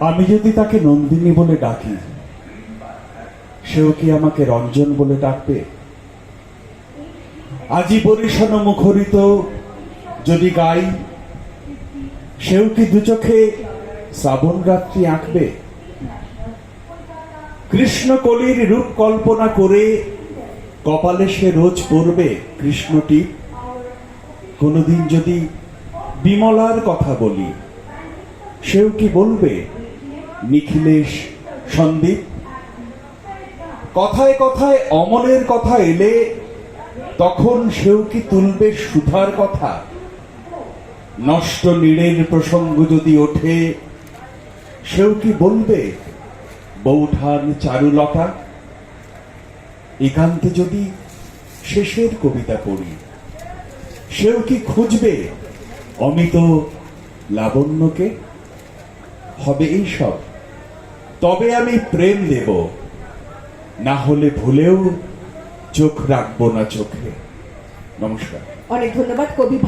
আমি যদি তাকে নন্দিনী বলে ডাকি, সেও কি আমাকে রঞ্জন বলে ডাকবে? আজি পরিশন মুখরিত যদি গাই, সেও কি দু চোখে শ্রাবণ রাত্রি আঁকবে? কৃষ্ণ কলির রূপ কল্পনা করে কপালে সে রোজ পড়বে কৃষ্ণটি। কোনোদিন যদি বিমলার কথা বলি, সেও কি বলবে? নিখিলেশ সন্দীপ। কথায় কথায় অমলের কথা এলে, তখন সেও কি তুলবে সুধার কথা? নষ্ট নীড়ের প্রসঙ্গ যদি ওঠে, সেও কি বলবে বৌঠান চারুলতা? একান্তে যদি শেষের কবিতা পড়ি, সেও কি খুঁজবে অমিত লাবণ্যকে? হবে এই সব। তবে আমি প্রেম দেব না হলে ভুলেও চোখ রাখব না চোখে। নমস্কার। অনেক ধন্যবাদ, কবি